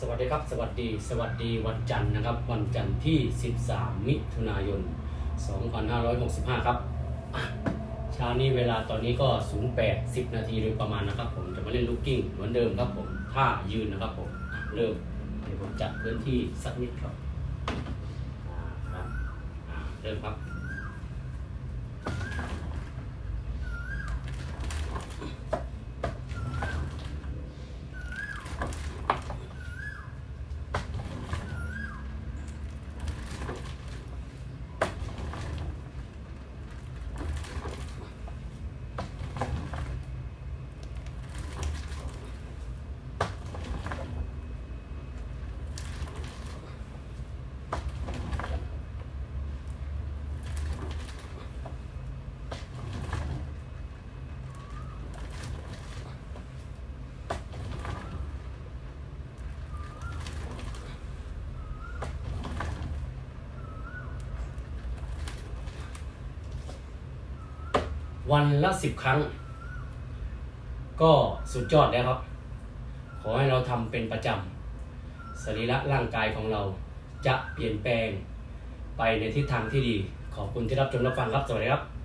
สวัสดีครับ สวัสดีสวัสดีวันจันทร์นะครับ วันจันทร์ที่ 13 มิถุนายน 2565 ครับเช้านี้เวลาตอนนี้ก็ 08 10 นาทีโดยประมาณนะครับ ผมจะมาเล่นลูกกิ้งเหมือนเดิมครับผมท่ายืนนะครับผมเริ่มเดี๋ยวผมจัดพื้นที่สักนิดครับอ่าครับอ่าเริ่มครับ วันละสิบครั้ง ก็สุดยอดแล้วครับ ขอให้เราทำเป็นประจำสรีระร่างกายของเราจะเปลี่ยนแปลงไปในทิศทางที่ดี ขอบคุณที่รับชมรับฟังครับ สวัสดีครับ